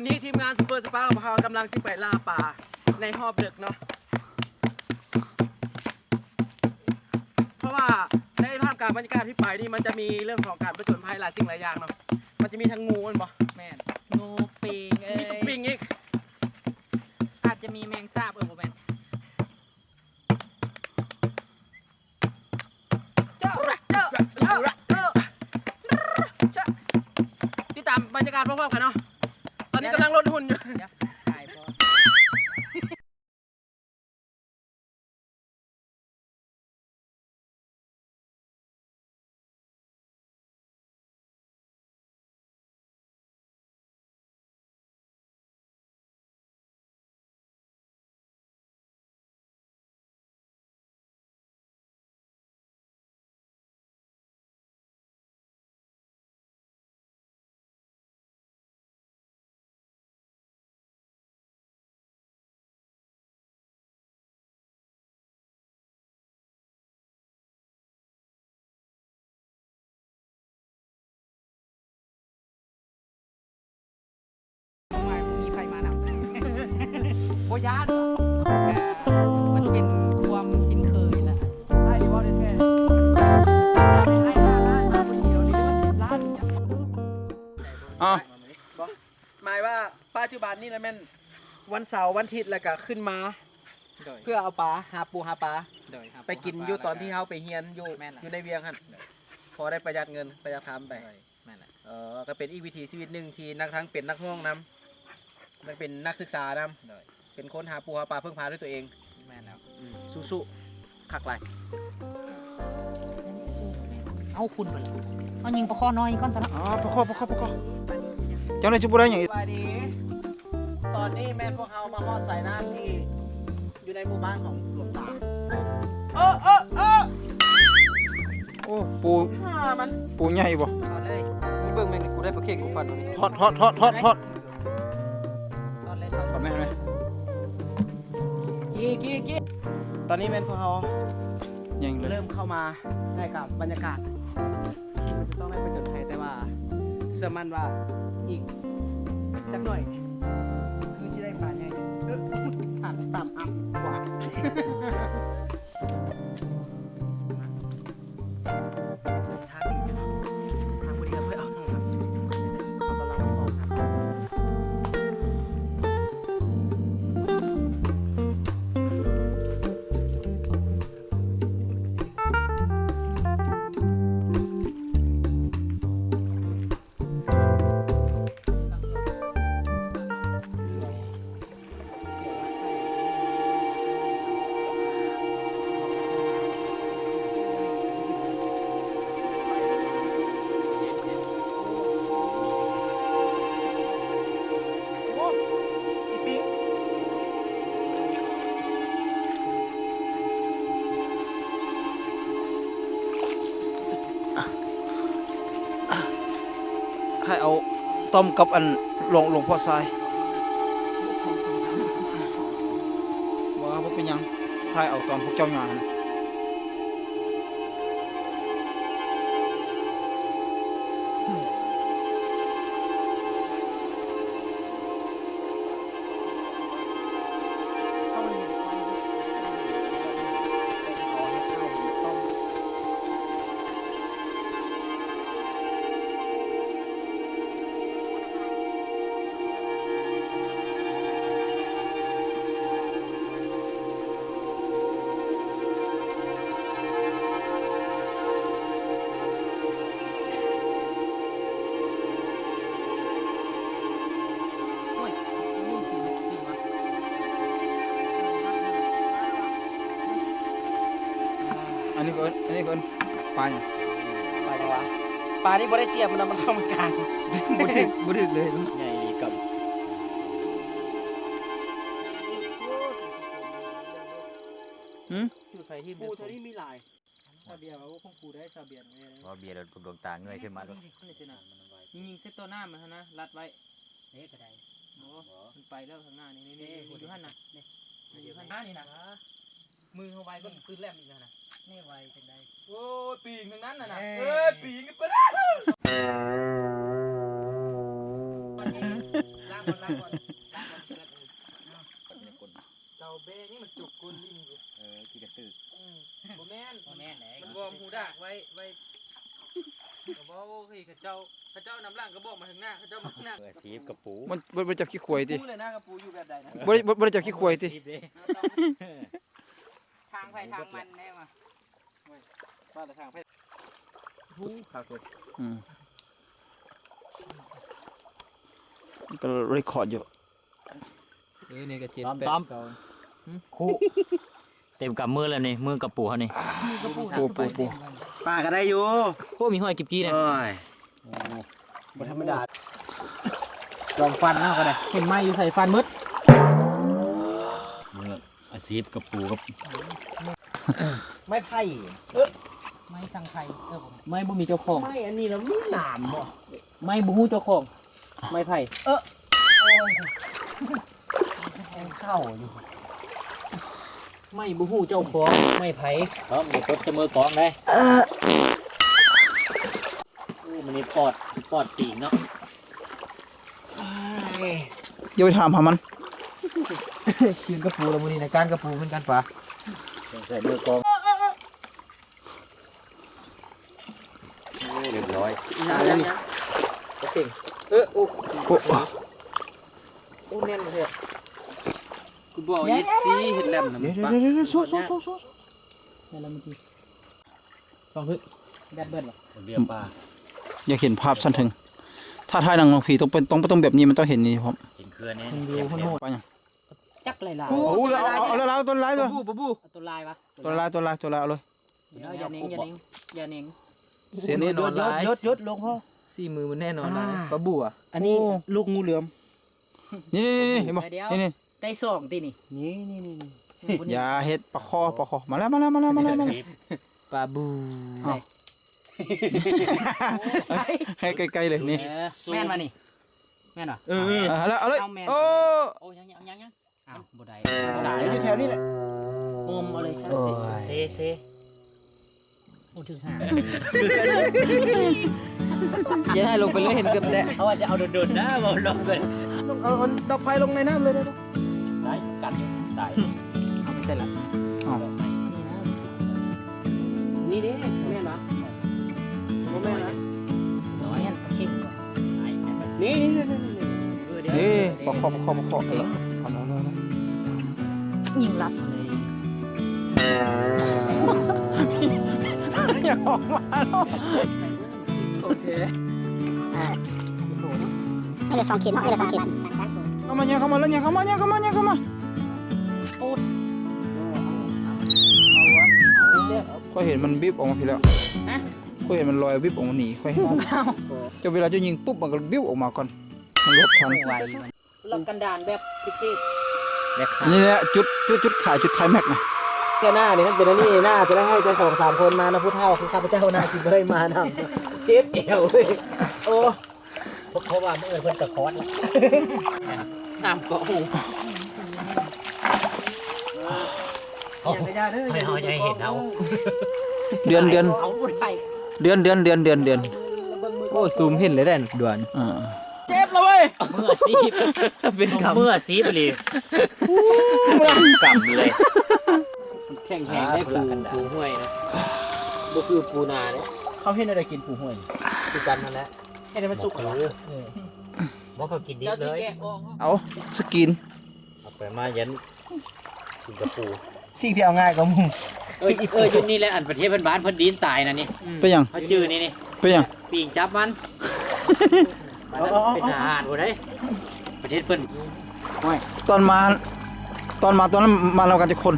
อนนี้ทีมงานซูเปอร์สปาร์ของเรากำลังสิไปล่าปลาในหอบดึกเนาะ เพราะว่าในภาพการบรรยากาศที่ไปนี่มันจะมีเรื่องของการประจนภัยหลายสิ่งหลายอย่างเนาะ มันจะมีทั้งงูมันบ่แม่นงูปิงเอ้มีตุ๊กยปิงอีก อาจจะมีแมงสาบเออบ่แม่นเจ้าเจ้าเจ้าเจ้าเจ้าติดตามบรรยากาศพร้อมๆกันเนาะต อนนี้กำลังลดหุ่นอยู่ ยานมันเป็นความชินเคยละได้ดีว่าได้แท้ให้ห้าล้านมาคนเดียวนี่ก็สิบล้านอีกอย่างอ้าวบ่หมายว่าปัจจุบันนี่นะแม่นวันเสาร์วันอาทิตย์แล้วก็ขึ้นมาโดยเพื่อเอาปลาหาปูหาปลาโดยครับไปกินอยู่ตอนที่เฮาไปเฮียนอยู่แม่นล่ะอยู่ในเวียงหั่นพอได้ประหยัดเงินประหยัดคำไปโดยแม่นแหละเออก็เป็นอีกวิถีชีวิตหนึ่งที่นักทั้งเป็นนักห้องนำนักเป็นนักศึกษานโดยำ เป็นคนหาปูหาปลาเพิ่งพาด้วยตัวเองแม่นแล้วสู้ๆคักไรเอาคุณไปเลยเอายิงปลาคอน้อยก่อนซะนะอ๋อปะคอปะคอปะคอเจ้าหน้าที่บุได้อย่างสอีกวัสดี ตอนนี้แม่พวกเรามาฮอดสายน้ำที่ อยู่ในหมู่บ้านของหลวงตาเออเออเออโอ้ปูอ่ามันปูใหญ่บ่เอาเลย เบิ่งแม่งกูได้ประเคนกูฟันวันนี้ทอดทอดทอดทอดทอดต กี้กี้กี้ตอนนี้แม่พวกเรายิงเลยเริ่มเข้ามาได้กับบรรยากาศจะต้องได้ไปจดไทยแต่ว่าเชื่อมั่นว่าอีกจักหน่อย ต้มกับอันหลวงหลวงพ่อทรายว่าบ่เป็นหยังให้เอาตอนพวกเจ้าหยาหั่นน่ะ อันนี้ก็เอิ้นอันนี้ก็เอิ้นปลาหยังปลาจังวะปลานี่บ่ได้เสียบมันนะมันเข้ามากลางบ่ถึกบ่ถึกเลยใหญ่กับหืมคือใครที่ปูเธอนี่มีหลายซาเบียว่าคงปูได้ซาเบียไว้เลยเพราะเบียร์ดวงตาเงยขึ้นมาด้วยยิงยิงเซตตัวหน้ามันนะรัดไว้เอ๊ะกระไดโอ้มันไปแล้วข้างหน้านี่นี่นี่อยู่หันนะนี่อยู่หันหน้านี่นะ มือเขาไว้ก็ปืนแลมอีกแล้วนะนี่ไวจังไดโอ้ยปีงทั้งนั้นน่ะนะเอ้ยปีงกันไปได้วันนี้ล้างางคนล้างคนล้างคนเกิดเจ้าเบ้นี่มันจุกกุนลิ้นอยู่เออที่กระตืออืมบ่แม่นบ่แม่นไหนมันวอร์มหูดักไว้ไว้ก็บอกว่าเฮ้ยเขาเจ้าเขาเจ้านำร่างก็บอกมาถึงหน้าเขาเจ้ามาข้างหน้าเออซีฟกระปูมันบ่บ่จับขี้ขวยติพูดเลยนะกระปูอยู่แบบใดนะบ่ได้บ่บ่ได้จับขี้ขวยติซีฟเด้ ทางไผทางมันแน่ว่ะบ้านละทางไปทูครับผมอืมมันก็เรคคอร์ดอยู่เออนี่ก็เจ็ดต้อมแปดต้อมเก้าคู่เต็มกับมือแล้วนี่มือกับปูเขานี่ปูปูปูป้าก็ได้อยู่โอ้มีห้อยกิบกี้เนี่ยเอ้ยบ่ธรรมดาลองฟันเอาก็ได้เห็นไม้อยู่ใส่ฟันมืดมืออาซีฟกับปูกับ ไม่ไผ่ไม้สังไผเออผมไม้บ่มีเจ้าของ ไม่อันนี้แล้วมีหนามบ่ไม้บ่ฮู้เจ้าของ ไม้ไผ่เข้าอยู่ไม้บ่ฮู้เจ้าของ ไม้ไผ่ต้อมมีกดเสมอกองได้อู้มันนี่ปอดปอดปีกเนาะอย่าไปถามหามัน คืนกระปูแล้วมื้อนี้ในะการกระปูเหมือนกันปะ ใส่มือกองโอ้เรียบร้อยยังยังก็เก่งเออโอ้โอ้โอ้แน่นเลยกูบอกเย็ดซีเห็ดแหลมนะเดี๋ยวปะเดี๋ยวเดี๋ยวโซ่โซ่โซ่โซ่ใส่แล้วเมื่อกี้สองฮึแบดเบิดบ่เรียบปลาอยากเห็นภาพสั้นถึง ถ้าถ่ายหนังน้องผีต้องเป็นต้องต้องแบบนี้มันต้องเห็นนี่พร้อมเห็นเครือนี้มันดูคนโหดไปยัง จักหลายโอ้แล้วเอาเอาแล้วเอาตัวลายตัวบูบูบูๆเอาตัวลายวะตัวลายตัวลายตัวลายเอาเลยเดี๋ยวอย่าเน่งอย่าเน่งอย่าเน่งเสียนแน่นอนหลายยศยศลงพ่อสี่มือมันแน่นอนหลายอ่าปลาบัวอันนี้ลูกงูเหลือมนี่นี่นี่เห็นบ่นี่นี่ได้สองตินี่นี่นี่นี่นี่อย่าเฮ็ดปลาคอปลาคอมาแล้วมาแล้วมาแล้วมาแล้วมาแล้วซีฟปลาบูใส่ให้ใกล้ๆเลยนี่เออแม่นมานี่แม่นวะเออเอาแล้วเอาเลยเอาแม่นโอ้โอ้ยังยังยังยัง อ้าวบ่ได้ตายอยู่แถวนี้แหละโอมเอาเลยซะโอ้ย เซเซโอ้ถึงหาอย่าให้ลงไปเลยเห็นเกือบแตะเขาว่าจะเอาโดดๆนะบอลลงเลยลงเอาเอาดับไฟลงในน้ำเลยนะได้กัดอยู่ตายเอาไปใส่ละนี่นี่แม่นปะโมแม่นนะน้อยอันคิดนี่นี่นี่นี่นี่ปลาคอปลาคอปลาคอเอาละเอาละเอาละ ยิงลัดเลยอย่าออกมาเนาะโอเคให้เหลือสองขีดเนาะให้เหลือสองขีดเข้ามาเนี่ยเข้ามาแล้วเนี่ยเข้ามาเนี่ยเข้ามาเนี่ยเข้ามาค่อยเห็นมันบิบออกมาพี่แล้วค่อยเห็นมันลอยบิบออกมาหนีค่อยเห็นจะเวลาจะยิงปุ๊บมันก็บิบออกมาก่อนมันลบทันไวมันหลับกันดานแบบพิเศษ นี่แหละจุดจุดจุดขายจุดไทยแม็กนะแค่หน้านี่มันเป็นอันนี้หน้าจะได้ให้จะสองสามคนมานะผู้เฒ่าคือข้าพเจ้าหน้าจิบได้มานำเจ็บเอวเลยโอ้เพราะว่าเมื่อเพิ่นตะคอนน้ำเกาะหูยังไม่ได้เด้อให้เขาจะเห็นเขาเดือนเดือนเอาบ่ได้เดือนเดือนเดือนเดือนเดือนโอ้ซูมเห็นเลยแด่นด่วนอ่าเจ็บเล ยเมื่อซีเป็นคำเมื่อซีฟไปเลยกำเลย แข่งแข่งได้ปูปูห้วยนะบ่คือปูนาเนี่ยเขาเห็นอะไรกินปูห่วยคือกันนั่นแหละให้ได้มันสุกเหรอบอกเขากินดิบเลย เอาสกินเอาไปมาเยันกินกระปูสิ่งที่เอาง่ายก็มึงเอ้ยเออยู่นี่แหละอันประเทศเพิ่นบ้านเพิ่นดินตายนะนี่ไปยังเขาจื้อนี่นี่ไปยังปีงจับมัน มันนั้นเป็นทหารบ่ได้ประเทศเพิ่นตอนมา ตอนมาตอนนั้นมาเรากันจะคน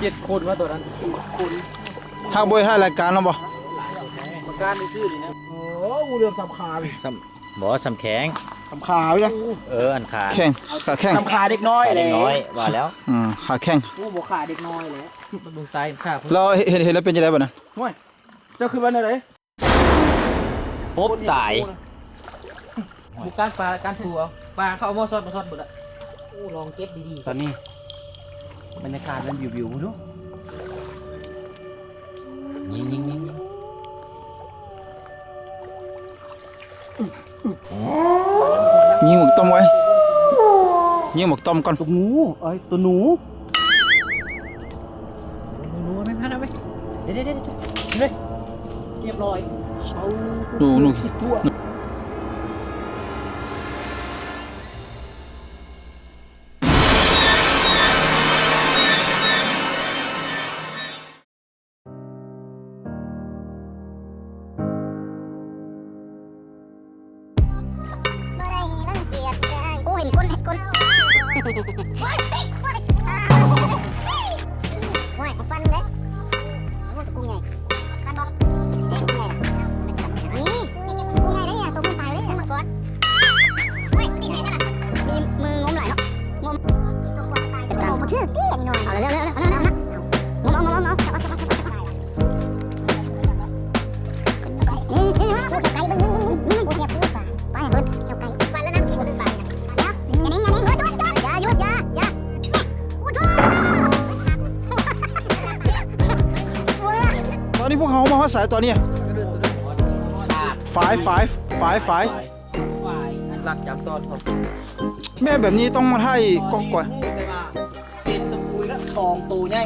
เจ็ดคนว่าตัวนั้นห้าบอยห้ารายการแล้วบ่ประการในชื่อนี่นะโอ้งูเหลือสำคาเลยซ้ำบ่ซ้ำแข็งสำคาไปเลยเอออันขาแข้งขาแข้งสำคาเด็กน้อยเลยน้อยว่าแล้วอืมขาแข้งผู้บ่ขาเด็กน้อยเลยมันเบิ่งซ้ายข้าเราเห็นเห็นแล้วเป็นยังไงบ้างนะเจ้าคือวันอะไร ปุ๊บตายบุกการปลาการถูเอาปลาเข้าเอาหม้อซอดมาซอดหมดอะผู้ลองเก็บดีตอนนี้ บรรยากาศมันวิววิวๆดูยิงยิงยิงยิงยิงหมกต้มไว้ยิงหมกต้มก่อนตัวหนูเอ้ยตัวหนูหนูไม่พันเอาไปเดี๋ยวเดี๋ยวเดี๋ยวเดี๋ยวเรียบร้อย หนู มาว่าสายตอนนี้ฝายฝายฝายฝายหลักจากตอนของแม่แบบนี้ต้องมาให้กองก่อนแต่ว่าเป็นตัวปุยละสองตัวใหญ่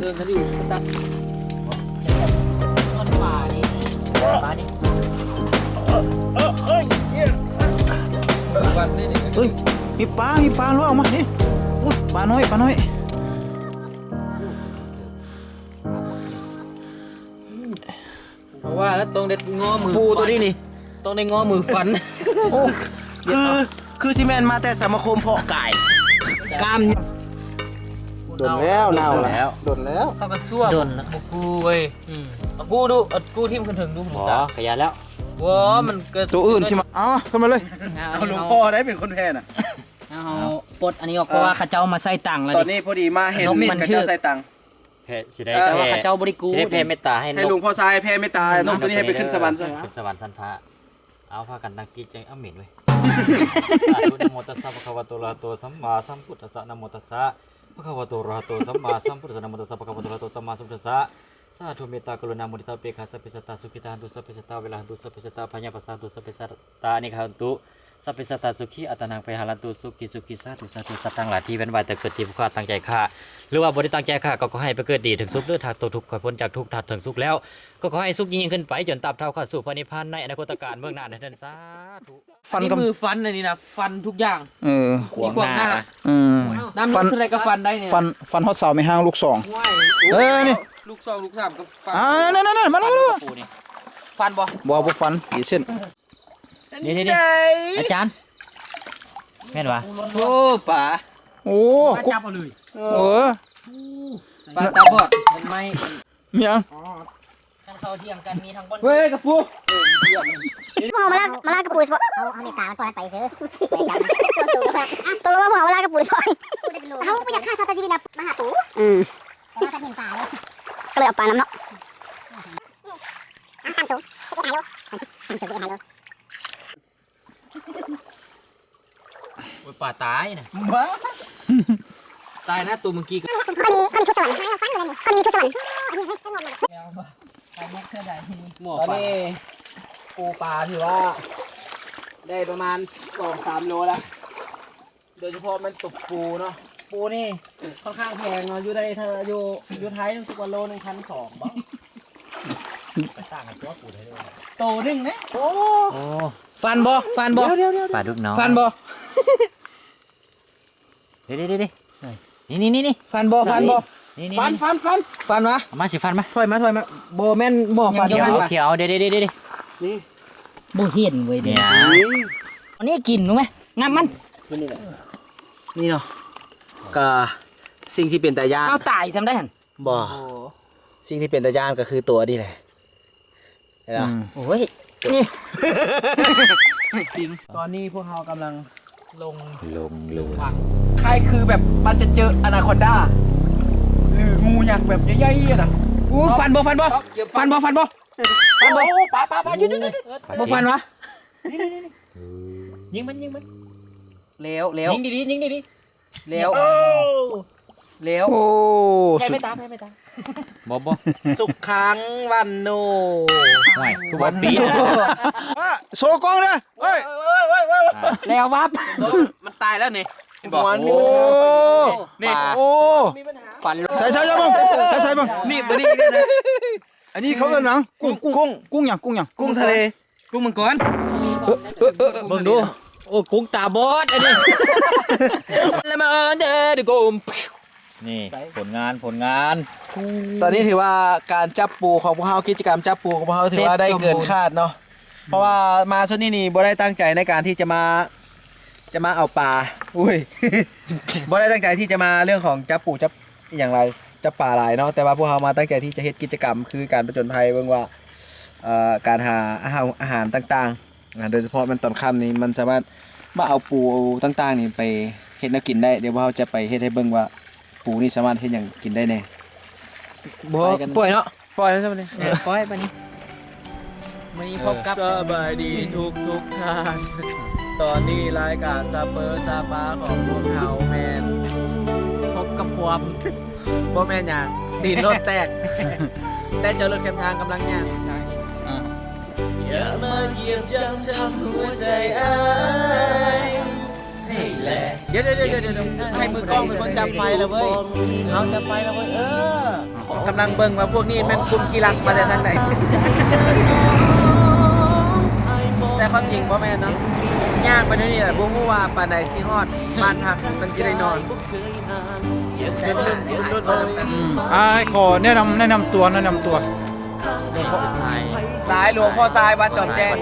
เดินกันอยู่ตั้งต้นป่านี่ป่านี่วันนี้นี่เฮ้ยมีปลา มีปลาล้วออกมานี่อุ้ยปลาน้อย ปลาน้อย แล้วตรงเด็ดงอมือปูตัวนี้นี่ตรงในงอมือฟัน โอ้คือคือซีเมนมาแต่สมาคมเพาะไก่กล้ามโดนแล้วเน่าแล้วโดนแล้วเขาก็ซ่วมโดนแล้วบอกกูเว้ยอืมเอากูดูเอากูทิ่มขึ้นถึงดูหมอขยันแล้วว้ามันเกิดตัวอื่นที่มาเอามาขึ้นมาเลยเอาหลวงพ่อได้เป็นคนแพ้น่ะเอาปลดอันนี้ออกเพราะว่าเข้าเจ้ามาใส่ตังค์แล้วตอนนี่นี้พอดีมาเห็นนกเม็ดมันกับทื่อเจ้าใส่ตังค์ แพ้สิได้เออแต่ว่าแพ้เข้าเจ้าบริกูสิได้แพ้เมตตาให้ให้นหลวกงพ่อทรายแพ้ไม่ตายนกตัวนี้ให้ไปขึ้นสวรรค์ซะขึ้นสวรรค์สันพระเอาพากันตั้งกิจจังเอาเหม็นเว้ยสาธุนะโมตัสสะภะคะวะโตอะระหะโตสัมมาสัมพุทธัสสะนะโมตัสสะภะคะวะโตอะระหะโตสัมมาสัมพุทธัสสะนะโมตัสสะภะคะวะโตอะระหะโตสัมมาสัมพุทธัสสะสาธุเมตตากรุณามุทิตาเปกขาสัพพิสัตตาสุขิตาหันตุสัพพิสัตตาเวลาหันตุสัพพิสัตตาพญาปัสสาตุสัพพิสัตตานิคันตุ สัพพิสัตตาสุขีอัตนังไปหารันตุสุขีสุขีสาธุสาธุสัตว์ทั้งหลายที่เป็นวายแต่เกิดที่ผู้ข้าตั้งใจฆ่าหรือว่าบริตั้งใจค่ะก็ขอให้ไปเกิดดีถึงสุขหรือถักตัวทุกข์ขอพ้นจากทุกข์ถักถึงสุขแล้ว ก็ขอให้สุขยิ่งขึ้นไปจนตับเท่าเข้าสู่พระนิพพานในอนาคตการเบื้องหน้าในท่านสาธุฟันนี่กับมือฟันอันนี้นะฟันทุกอย่างเออมีกวางหน้า เออ น้ำฟัมันนอะไรก็ฟันได้เนี่ยฟันฟันฮอตเสาไม่ห้างลูกสอง ว้ายเออนี่ ลูกสองลูกสามก็ฟันอ่านั่นนั่นนั่นมาแล้วมาแล้วปูนี่ฟันบ่บัวบุกฟันกี่เส้น นี่นี่นี่อาจารย์แม่นวะโอ้ป๋าโอ้ปลากุ๊บจับเอาเลยเออปลาตาบอดเห็นไหมมียังกันเขาเที่ยงกันมีทั้งบนเฮ้ยกระปูเอามาลากมาลากกระปูสเอาเอาเมตามันปล่อยไปซื้อตัวรู้ว่าเอามาลากกระปูซอยเขาไม่อยากฆ่าสัตว์ชีวิตนะมาหาปูอืมแต่ว่ากันเห็นปลาเลยก็เลยเอาปลาน้ำเนาะตั้งสูงตั้งสูงตั้งสูงตั้งสูงโอ้ยป่าตายนะตายนะตัวเมื่อกี้ก็คนนี้คนนี้ทุสวรรค์ฟังเลยนี่คนนี้ทุสวรรค์ไปมุกเท่าใดทีนี้หมอตอนป่านี้ปูปลาถือว่า ได้ประมาณสองสามโลแล้ว โดยเฉพาะมันตกปูเนาะ ปูนี่ค่อนข้างแพงเนาะอยู่ได้เธออยู่อยู่ไทยนึงสิบกว่าโลหนึ่งพันสองบ้างไปสร้างกันตัวปูได้ด้วยโตหนึ่งนะโอ้โอ้ฟันบ่ฟันบ่เดี๋ยวเดี๋ยวเดี๋ยวปลาดุกน้องฟันบ่ เดี๋ยวเดี๋ยวเดี๋ยวนี่นี่นี่นี่ฟันบ่ฟันบ่นี่นี่ฟันฟันฟันฟันวะเอามาสิฟันมาถอยมาถอยมาบ่แม่นบ่ฟันเขียวฟันเขียวเดี๋ยวเดี๋ยวเดี๋ยวเดี๋ยวนี่บ่เห็นเว้ยเนี่เดี๋ยยวอันนี้กินรู้ไหมงามมันนี่แหละนี่เนาะก็สิ่งที่เป็นตายานเอาตายซ้ำได้หั่นบ่สิ่งที่เป็นตายานก็คือตัวนี่แหละเห็นไหมโอ้ยนี่ตอนนี้พวกเรากำลัง ลงลงลงใครคือแบบมันจะเจออนาคอนดาหรืองูยักษ์แบบใหญ่ๆอะนะอู้ฟันบ่ฟันบ่ฟันบ่ฟันบ่โอ้โหปลาปลาปลาหยุดหยุดหยุดบ่ฟันวะยิงมันยิงมันแล้วแล้วยิงดีๆยิงดีแล้วๆโอ้ เร็วโอ้แพ้สุดไม่ตามแพ้ไม่ตามบ่บ่สุขขังวันโนห่วยคือบ่ปีนะอะโชว์กล้องนะเฮ้ยแล้ววับมันตายแล้วนี่บอกโอ้นี่โอ้ปันใช่ใช่ใช่บ้างใช่ใช่บ้างนี่ตัวนี้นี่นะอันนี้เขาเอิ้นหยังกุ้งกุ้งกุ้งกุ้งหยังกุ้งหยังกุ้งทะเลกุ้งมังกรเออเออเออเบิ่งดูโอ้กุ้งตาบอดอันนี้แล้วมาเด้อเดโกม นี่ผลงานผลงาน ตอนนี้ถือว่าการจับปูของพวกเขากิจกรรมจับปูของพวกเขาถือว่าได้เกินคาดเนาะเพราะว่ามาช่วงนี้นี่บ่ได้ตั้งใจในการที่จะมาจะมาเอาปลาอุ้ยบ่ได้ตั้งใจที่จะมาเรื่องของจับปูจับอหย่างไรจับปลาหลายเนาะแต่ว่าพวกเขามาตั้งใจที่จะเฮ็ดกิจกรรม คือการประจนภัยเบิ่งว่าเอ่อการหาอาหารอาหารต่างๆอ่าโดยเฉพาะมันตอนค่ำนี่มันสามารถมาเอาปูต่างๆนี่ไปเฮ็ดแนวกินได้เดี๋ยวพวกเขาจะไปเฮ็ดให้เบิ่งว่า ปูนี่สามารถเฮ็ดหยังกินได้แน่บ่ป่วยเนาะปล่อยนะสักนิดเออปล่อยไปนี่วันนี้พบกับสบายดีทุกทุกท่าน ตอนนี้รายการซาเปอร์ซาปาของพวกเขาแมนพบกับความโบแมนอย่างดินรถแตก แต่เจอรถแคมทางกำลังย่างอย่ามาเหยียบย่ำทำหัวใจอ้าย แหลกเดี๋ยวเดี๋ยวเดี๋ยวเดี๋ยวให้มือกล้องเป็นคนจับไฟแล้วเว้ยเอาจับไฟแล้วเว้ยเออกำลังเบิ่งว่าพวกนี้แม่นกลุ่มกีรักมาจากทางไหนแต่ความจริงพ่อแม่นเนาะย่างไปเท่านี้แหละบุ้งว่าปานใดสิฮอดบ้านพักตั้งที่ได้นอนรุ่นรุ่นรุ่นเอออ่าขอแนะนำแนะนำตัวแนะนำตัว สายหลวงพ่อทรายวัดจอมแจ้ง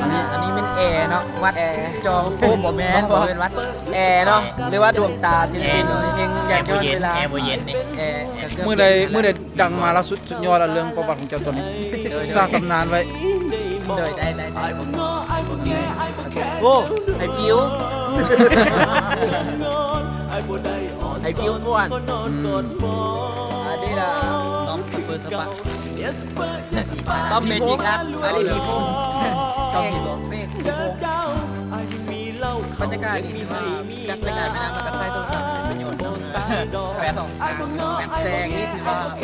อันนี้อันนี้เป็นแอร์เนาะวัดแอร์จองโอ้บ่แม่นบ่เป็นวัดแอร์เนาะหรือว่าดวงตาศิลปินเพลงอยากย้อนเวลาแอร์บ่เย็นนี่ แอร์ก็เกือบเมื่อใดเมื่อใดดังมาแล้วสุดสุดยอดแล้วเรื่องประวัติของเจ้าตัวนี้ สร้างตำนานไว้ โดยได้ได้ได้โอ้ไอฟิว ไอฟิวม่วน อันนี้ล่ะน้องสเปอร์สปะ ต้องเมจิกอัพอันนี้มีพงต้องมีพงเมฆบรรยากาศดีมากจัดรายการไม่นานก็ตัดสายตรงกลางเป็นประโยชน์เนาะแปดสองกลางแบบแซงนี่ถือว่าโอเค